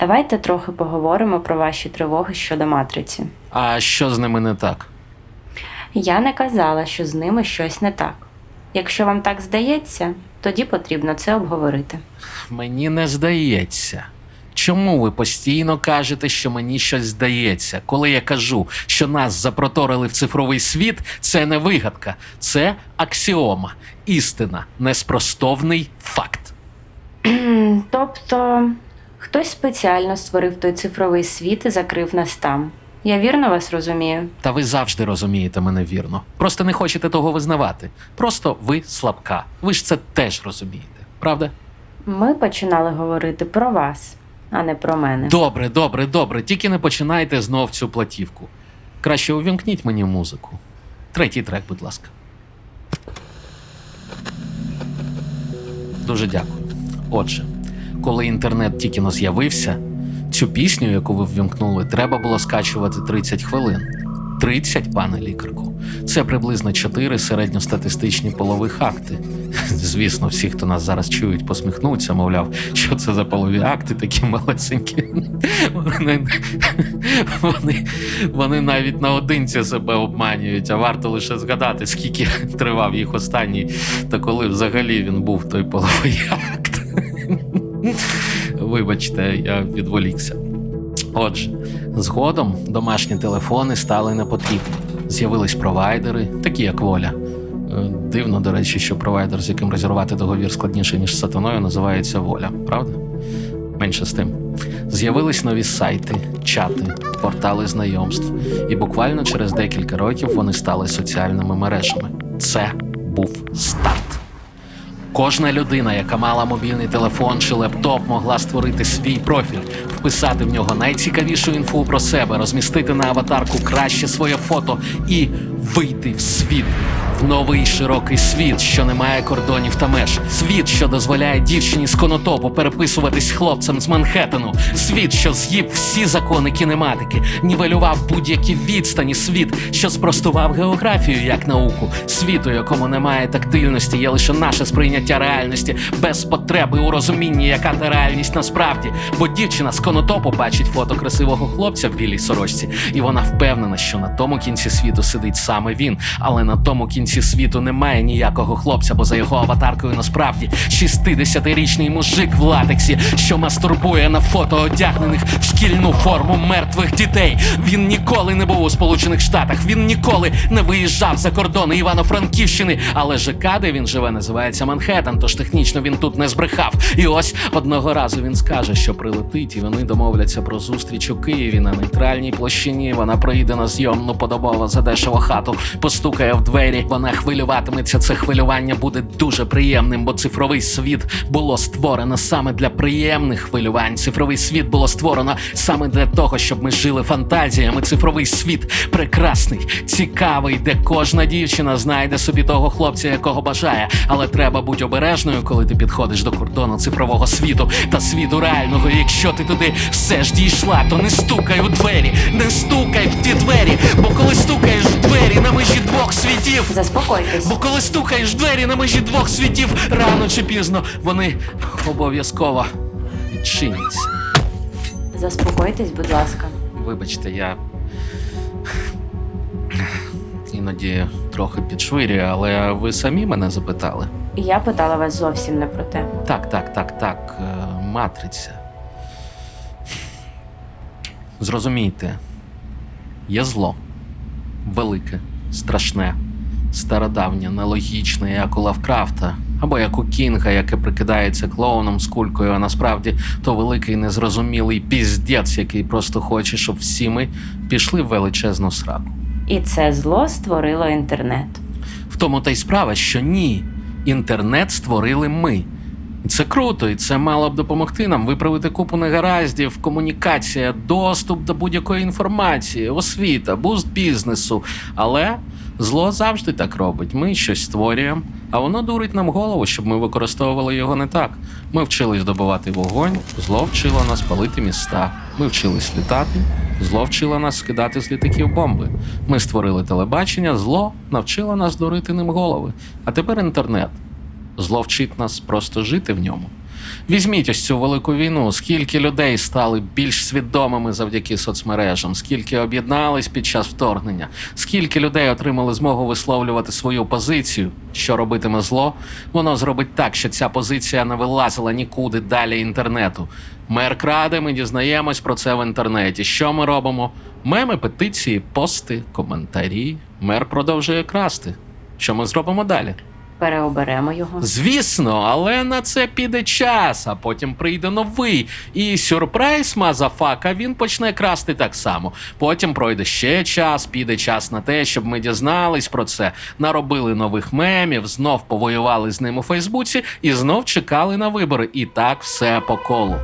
Давайте трохи поговоримо про ваші тривоги щодо матриці. А що з ними не так? Я не казала, що з ними щось не так. Якщо вам так здається, тоді потрібно це обговорити. Мені не здається. Чому ви постійно кажете, що мені щось здається? Коли я кажу, що нас запроторили в цифровий світ, це не вигадка, це аксіома, істина, неспростовний факт. Тобто, хтось спеціально створив той цифровий світ і закрив нас там. Я вірно вас розумію? Та ви завжди розумієте мене вірно. Просто не хочете того визнавати. Просто ви слабка. Ви ж це теж розумієте, правда? Ми починали говорити про вас, а не про мене. Добре, добре, добре. Тільки не починайте знов цю платівку. Краще увімкніть мені музику. Третій трек, будь ласка. Дуже дякую. Отже, коли інтернет тільки но з'явився, цю пісню, яку ви ввімкнули, треба було скачувати 30 хвилин. 30, пане лікарку. Це приблизно 4 середньостатистичні полових акти. Звісно, всі, хто нас зараз чують, посміхнуться, мовляв, що це за полові акти такі малесенькі. Вони, вони, вони навіть наодинці себе обманюють, а варто лише згадати, скільки тривав їх останній, та коли взагалі він був той половий акт. Вибачте, я відволікся. Отже, згодом домашні телефони стали непотрібні. З'явились провайдери, такі як воля. Е, Дивно, до речі, що провайдер, з яким розірвати договір складніше, ніж з сатаною, називається воля, правда? Менше з тим. З'явились нові сайти, чати, портали знайомств, і буквально через декілька років вони стали соціальними мережами. Це був старт. Кожна людина, яка мала мобільний телефон чи лептоп, могла створити свій профіль, вписати в нього найцікавішу інфу про себе, розмістити на аватарку краще своє фото і вийти в світ. В новий широкий світ, що не має кордонів та меж. Світ, що дозволяє дівчині з конотопу переписуватись хлопцем з Манхеттену. Світ, що з'їв всі закони кінематики, нівелював будь-які відстані. Світ, що спростував географію як науку. Світ, у якому немає тактильності, є лише наше сприйняття реальності, без потреби у розумінні, яка та реальність насправді. Бо дівчина з конотопу бачить фото красивого хлопця в білій сорочці, і вона впевнена, що на тому кінці світу сидить саме він, але на тому кінці світу немає ніякого хлопця, бо за його аватаркою насправді 60-річний мужик в латексі, що мастурбує на фото одягнених в шкільну форму мертвих дітей. Він ніколи не був у Сполучених Штатах, він ніколи не виїжджав за кордони Івано-Франківщини, але ЖК, де він живе, називається Манхеттен, тож технічно він тут не збрехав. І ось одного разу він скаже, що прилетить, і вони домовляться про зустріч у Києві на нейтральній площині. Вона приїде на зйомну подобово за дешево хату, постукає в двері. Вона хвилюватиметься. Це хвилювання буде дуже приємним, бо цифровий світ було створено саме для приємних хвилювань. Цифровий світ було створено саме для того, щоб ми жили фантазіями. Цифровий світ прекрасний, цікавий, де кожна дівчина знайде собі того хлопця, якого бажає. Але треба бути обережною, коли ти підходиш до кордону цифрового світу та світу реального. Якщо ти туди все ж дійшла, то не стукай у двері, не стукай в ті двері, бо коли стукаєш в двері на межі двох світів. Заспокойтесь. Бо коли стукаєш в двері на межі двох світів, рано чи пізно вони обов'язково відчиняться. Заспокойтесь, будь ласка. Вибачте, я іноді трохи підшвирюю, але ви самі мене запитали. Я питала вас зовсім не про те. Так, так, так, так. е, Матриця. Зрозумійте, є зло. Велике, страшне, стародавнє, нелогічне, як у Лавкрафта, або як у Кінга, яке прикидається клоуном з кулькою, а насправді то великий незрозумілий піздець, який просто хоче, щоб всі ми пішли в величезну сраку. І це зло створило інтернет. В тому та й справа, що ні, інтернет створили ми. І це круто, і це мало б допомогти нам виправити купу негараздів, комунікація, доступ до будь-якої інформації, освіта, буст бізнесу. Але зло завжди так робить. Ми щось створюємо, а воно дурить нам голову, щоб ми використовували його не так. Ми вчились добувати вогонь, зло вчило нас палити міста. Ми вчились літати, зло вчило нас скидати з літаків бомби. Ми створили телебачення, зло навчило нас дурити ним голови. А тепер інтернет. Зло вчить нас просто жити в ньому. Візьміть ось цю велику війну. Скільки людей стали більш свідомими завдяки соцмережам, скільки об'єднались під час вторгнення, скільки людей отримали змогу висловлювати свою позицію, що робитиме зло, воно зробить так, що ця позиція не вилазила нікуди далі інтернету. Мер краде, ми дізнаємось про це в інтернеті. Що ми робимо? Меми, петиції, пости, коментарі. Мер продовжує красти. Що ми зробимо далі? Переоберемо його. Звісно, але на це піде час, а потім прийде новий. І сюрприз мазафака він почне красти так само. Потім пройде ще час, піде час на те, щоб ми дізнались про це, наробили нових мемів, знов повоювали з ним у Фейсбуці і знов чекали на вибори. І так все по колу.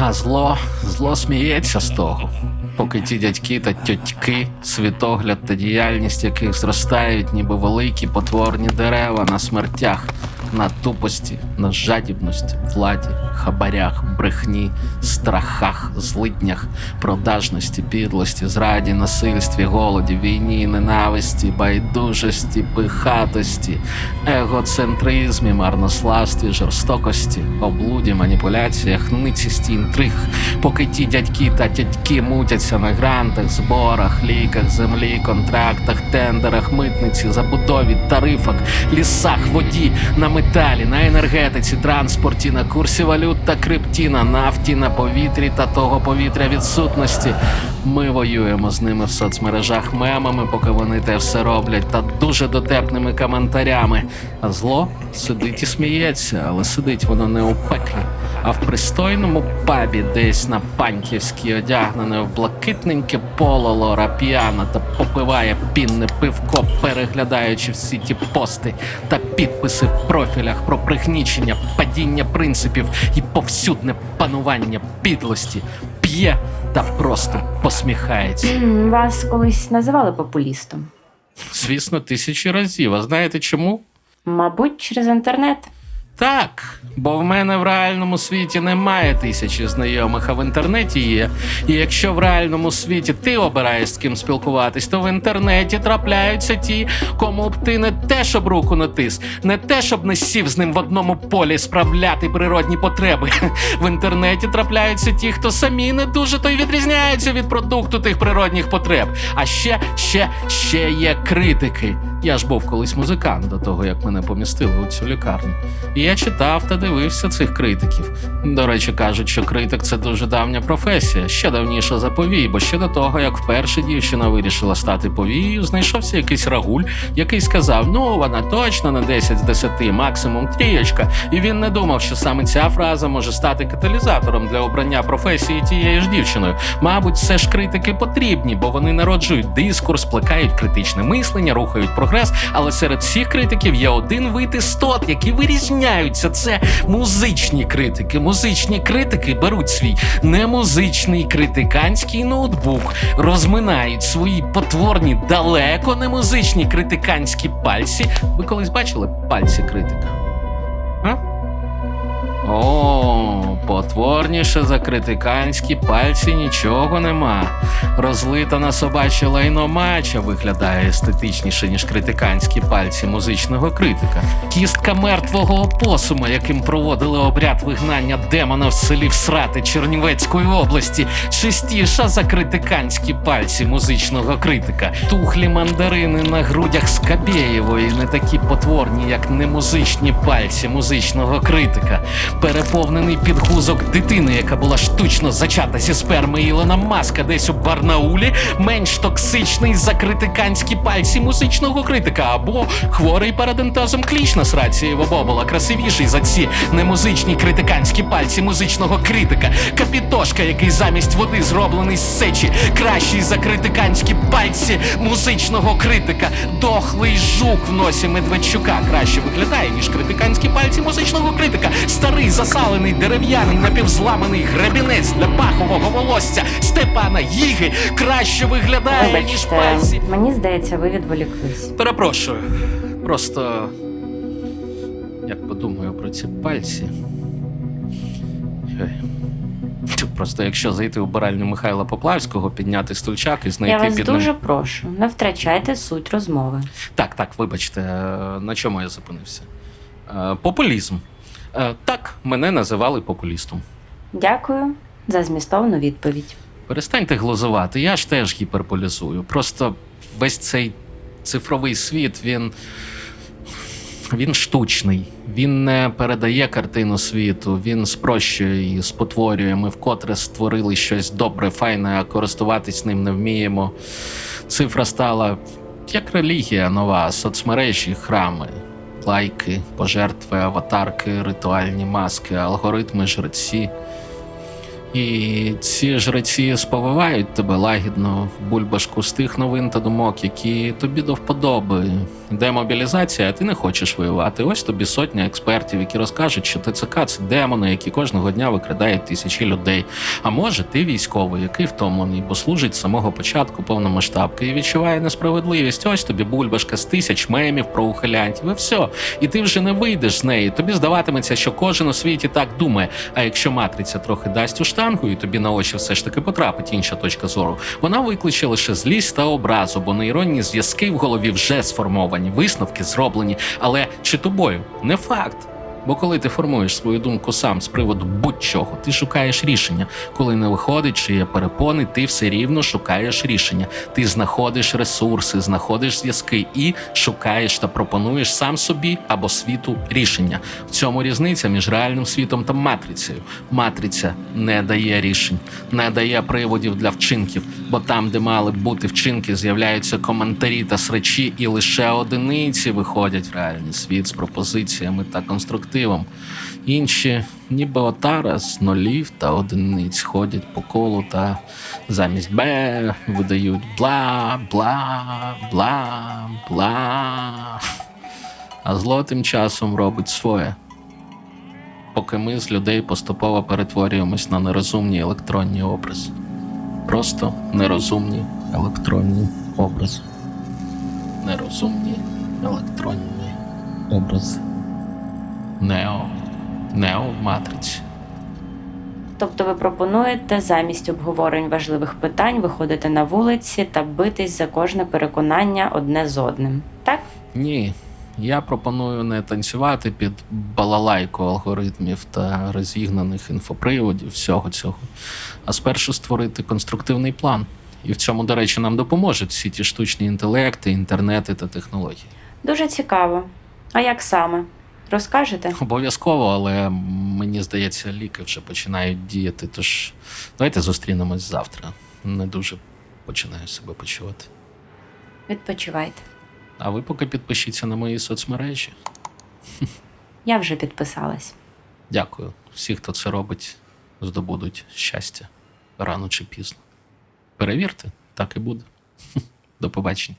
А зло, зло сміється з того. Поки ті дядьки та тьотьки, світогляд та діяльність яких зростають, ніби великі потворні дерева на смертях, на тупості, на жадібності, владі, хабарях, брехні, страхах, злиднях, продажності, підлості, зраді, насильстві, голоді, війні, ненависті, байдужості, пихатості, егоцентризмі, марнославстві, жорстокості, облуді, маніпуляціях, ницісті, інтриг, поки ті дядьки та тятьки мутяться на грантах, зборах, ліках, землі, контрактах, тендерах, митниці, забудові, тарифах, лісах, воді, на металі, на енергетиці, транспорті, на курсі валют та крипті, на нафті, на повітрі та того повітря відсутності. Ми воюємо з ними в соцмережах мемами, поки вони те все роблять, та дуже дотепними коментарями. А зло сидить і сміється, але сидить воно не у пеклі, а в пристойному пабі, десь на паньківській, одягнене в блакитненьке поло лора п'яна та попиває пінне пивко, переглядаючи всі ті пости та підписи в профілях про пригнічення, падіння принципів і повсюдне панування підлості, п'є та просто посміхається. Вас колись називали популістом. Звісно, тисячі разів. А знаєте чому? Мабуть, через інтернет. Так, бо в мене в реальному світі немає тисячі знайомих, а в інтернеті є. І якщо в реальному світі ти обираєш з ким спілкуватись, то в інтернеті трапляються ті, кому б ти не те, щоб руку натис, не те, щоб не сів з ним в одному полі справляти природні потреби. В інтернеті трапляються ті, хто самі не дуже то й відрізняються від продукту тих природних потреб. А ще, ще, ще є критики. Я ж був колись музикант до того, як мене помістили у цю лікарню. І я читав та дивився цих критиків. До речі, кажуть, що критик це дуже давня професія, ще давніша за повій, бо ще до того, як вперше дівчина вирішила стати повією, знайшовся якийсь рагуль, який сказав: ну вона точно на 10 з 10, максимум трієчка. І він не думав, що саме ця фраза може стати каталізатором для обрання професії тією ж дівчиною. Мабуть, все ж критики потрібні, бо вони народжують дискурс, плекають критичне мислення, рухають прогрес. Але серед всіх критиків є один вид істот, які вирізняються. Це музичні критики. Музичні критики беруть свій немузичний критиканський ноутбук, розминають свої потворні, далеко не музичні критиканські пальці. Ви колись бачили пальці критика? А? О, потворніше за критиканські пальці нічого нема. Розлита на собаче лайно мача виглядає естетичніше, ніж критиканські пальці музичного критика. Кістка мертвого опосума, яким проводили обряд вигнання демона в селі Всрати Чернівецької області, чистіша за критиканські пальці музичного критика. Тухлі мандарини на грудях Скабєєвої не такі потворні, як немузичні пальці музичного критика. Переповнений підгузок дитини, яка була штучно зачата зі сперми Ілона Маска десь у Барнаулі, менш токсичний за критиканські пальці музичного критика, або хворий парадентозом кліч на сраці. Його бобола, красивіший за ці немузичні критиканські пальці музичного критика, капітошка, який замість води зроблений з сечі, кращий за критиканські пальці музичного критика, дохлий жук в носі Медведчука. Краще виглядає, ніж критиканські пальці музичного критика, старий засалений дерев'яний напівзламаний гребінець для пахового волосся Степана Їги краще виглядає, ніж пальці. Мені здається, ви відволіклись. Перепрошую. Просто як подумаю про ці пальці. Просто якщо зайти у баральню Михайла Поплавського, підняти стульчак і знайти Я вас під дуже ним. прошу, не втрачайте суть розмови. Так, так, вибачте, е, на чому я зупинився? Е, Популізм. Е, так, мене називали популістом. Дякую за змістовну відповідь. Перестаньте глузувати, я ж теж гіперполізую. Просто весь цей цифровий світ, він. Він штучний, він не передає картину світу, він спрощує її, спотворює. Ми вкотре створили щось добре, файне, а користуватись ним не вміємо. Цифра стала як релігія нова, соцмережі, храми, лайки, пожертви, аватарки, ритуальні маски, алгоритми, жреці. І ці жреці сповивають тебе лагідно в бульбашку з тих новин та думок, які тобі до вподоби. Демобілізація, а ти не хочеш воювати. Ось тобі сотня експертів, які розкажуть, що ТЦК це демони, які кожного дня викрадають тисячі людей. А може, ти військовий, який втомлений, бо служить з самого початку повномасштабки і відчуває несправедливість. Ось тобі бульбашка з тисяч мемів про ухилянтів. І все. І ти вже не вийдеш з неї. Тобі здаватиметься, що кожен у світі так думає. А якщо матриця трохи дасть у штангу, і тобі на очі все ж таки потрапить інша точка зору, вона викличе лише злість та образу, бо нейронні зв'язки в голові вже сформовані, висновки зроблені. Але чи тобою? Не факт. Бо коли ти формуєш свою думку сам з приводу будь-чого, ти шукаєш рішення. Коли не виходить, чи є перепони, ти все рівно шукаєш рішення. Ти знаходиш ресурси, знаходиш зв'язки і шукаєш та пропонуєш сам собі або світу рішення. В цьому різниця між реальним світом та матрицею. Матриця не дає рішень, не дає приводів для вчинків, бо там, де мали б бути вчинки, з'являються коментарі та сречі, і лише одиниці виходять в реальний світ з пропозиціями та конструктивом. Інші, ніби отара з нулів та одиниць ходять по колу та замість Б видають бла, бла, бла, бла. А зло тим часом робить своє. Поки ми з людей поступово перетворюємось на нерозумні електронні образи. Просто нерозумні електронні образи. Нерозумні електронні образи. Нео. Нео в матриці. Тобто ви пропонуєте замість обговорень важливих питань виходити на вулиці та битись за кожне переконання одне з одним. Так? Ні. Я пропоную не танцювати під балалайку алгоритмів та розігнаних інфоприводів всього цього, а спершу створити конструктивний план. І в цьому, до речі, нам допоможуть всі ті штучні інтелекти, інтернети та технології. Дуже цікаво. А як саме? Розкажете? Обов'язково, але мені здається, ліки вже починають діяти. Тож давайте зустрінемось завтра. Не дуже починаю себе почувати. Відпочивайте. А ви поки підпишіться на мої соцмережі. Я вже підписалась. Дякую. Всі, хто це робить, здобудуть щастя рано чи пізно. Перевірте, так і буде. До побачення.